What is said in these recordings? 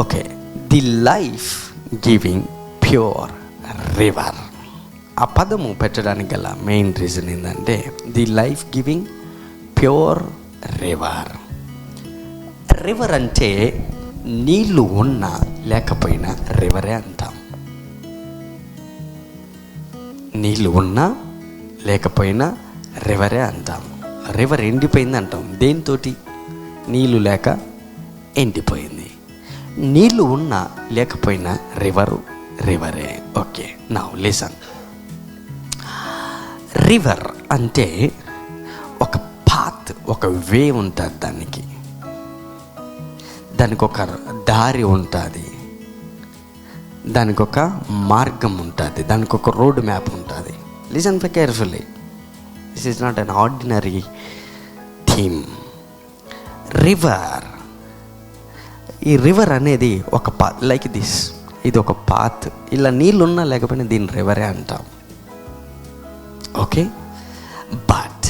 Okay the life giving pure river ఆ పదము పెట్టడానికి గల మెయిన్ రీజన్ ఏంటంటే the life giving pure river river అంటే నీళ్ళు ఉన్నా లేకపోయినా రివరే అంటాం. నీళ్ళు ఉన్నా లేకపోయినా రివరే అంటాం. రివర్ ఎండిపోయింది అంటాం దేనితోటి? నీళ్ళు లేక ఎండిపోయింది. నీళ్ళు ఉన్నా లేకపోయినా రివరు రివరే ఓకే నా లిసన్ రివర్ అంటే ఒక పాత్ ఒక వే ఉంటుంది దానికి. దానికి ఒక దారి ఉంటుంది. దానికి ఒక మార్గం ఉంటుంది. దానికి ఒక రోడ్ మ్యాప్ ఉంటుంది. Listen for carefully this is not an ordinary theme river ఈ రివర్ అనేది ఒక పా లైక్ దిస్ ఇది ఒక పాత్ ఇలా నీళ్ళు ఉన్నా లేకపోయినా దీన్ని రివరే అంటాం. ఓకే బట్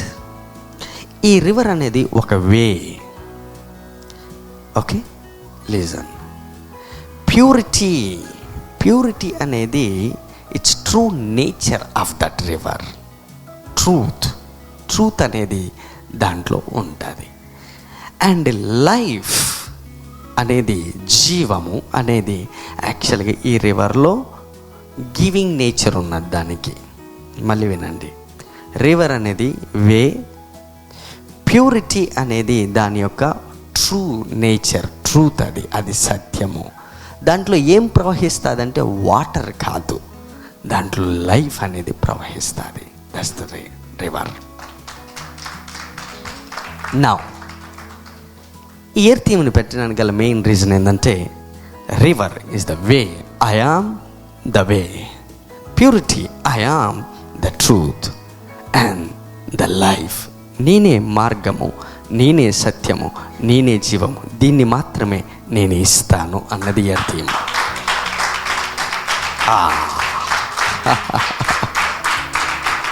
ఈ రివర్ అనేది ఒక way okay listen purity purity అనేది it's true nature of that river truth truth అనేది దాంట్లో ఉంటుంది. అండ్ లైఫ్ అనేది జీవము అనేది యాక్చువల్గా ఈ రివర్లో గివింగ్ నేచర్ ఉన్నది దానికి. మళ్ళీ వినండి. రివర్ అనేది వే ప్యూరిటీ అనేది దాని యొక్క ట్రూ నేచర్ ట్రూత్ అది అది సత్యము. దాంట్లో ఏం ప్రవహిస్తుందంటే వాటర్ కాదు. దాంట్లో లైఫ్ అనేది ప్రవహిస్తుంది. దట్స్ ద రివర్ నా ఇయర్ థీమ్ని పెట్టడానికి గల మెయిన్ రీజన్ ఏంటంటే river is the way I am the way purity I am the truth and the life నేనే మార్గము నేనే సత్యము నేనే జీవము. దీన్ని మాత్రమే నేను ఇస్తాను అన్నది year theme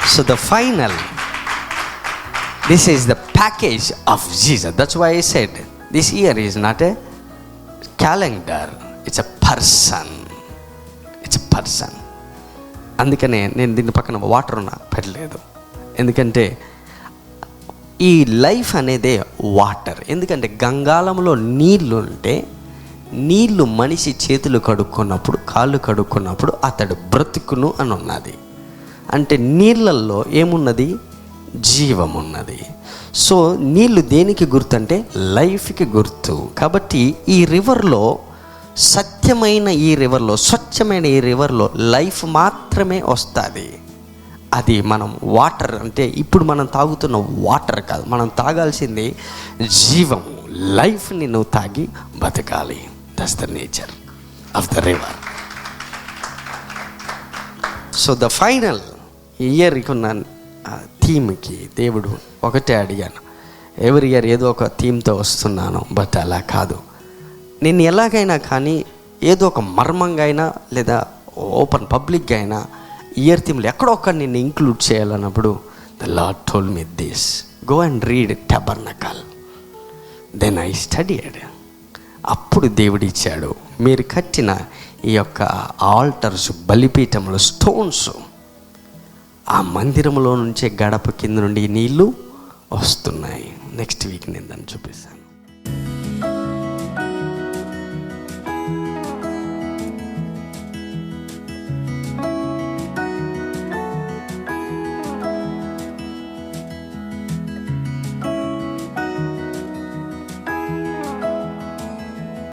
so the final this is the package of Jesus that's why I said this year is not a calendar it's a person it's a person అందుకనే నేను దీని పక్కన వాటర్ ఉన్న పెట్టలేదు. ఎందుకంటే ఈ లైఫ్ అనేదే వాటర్ ఎందుకంటే గంగాళంలో నీళ్ళు ఉంటే నీళ్ళు మనిషి చేతులు కడుక్కున్నప్పుడు కాళ్ళు కడుక్కున్నప్పుడు అతడు బ్రతుకును అని ఉన్నది అంటే నీళ్ళల్లో ఏమున్నది? జీవం ఉన్నది సో నీళ్ళు దేనికి గుర్తు అంటే లైఫ్కి గుర్తు. కాబట్టి ఈ రివర్లో సత్యమైన ఈ రివర్లో స్వచ్ఛమైన ఈ రివర్లో లైఫ్ మాత్రమే వస్తుంది. అది మనం వాటర్ అంటే ఇప్పుడు మనం తాగుతున్న వాటర్ కాదు మనం తాగాల్సింది జీవము లైఫ్ని నువ్వు తాగి బతకాలి. That's the nature of the river so the final ఇయర్కి ఉన్న థీమ్కి దేవుడు ఒకటే అడిగాను. ఎవరి ఇయర్ ఏదో ఒక థీమ్తో వస్తున్నాను బట్ అలా కాదు. నేను ఎలాగైనా కానీ ఏదో ఒక మర్మంగా అయినా లేదా ఓపెన్ పబ్లిక్గా అయినా ఇయర్ థీమ్లో ఎక్కడో ఒక నిన్ను include చేయాలన్నప్పుడు the Lord told me this. Go and read tabernacle. Then I studied అప్పుడు దేవుడు ఇచ్చాడు మీరు కట్టిన ఈ యొక్క ఆల్టర్స్ బలిపీఠములు స్టోన్స్ ఆ మందిరంలో నుంచే గడప కింద నుండి నీళ్ళు వస్తున్నాయి. నెక్స్ట్ వీక్ నేను దాన్ని చూపిస్తాను.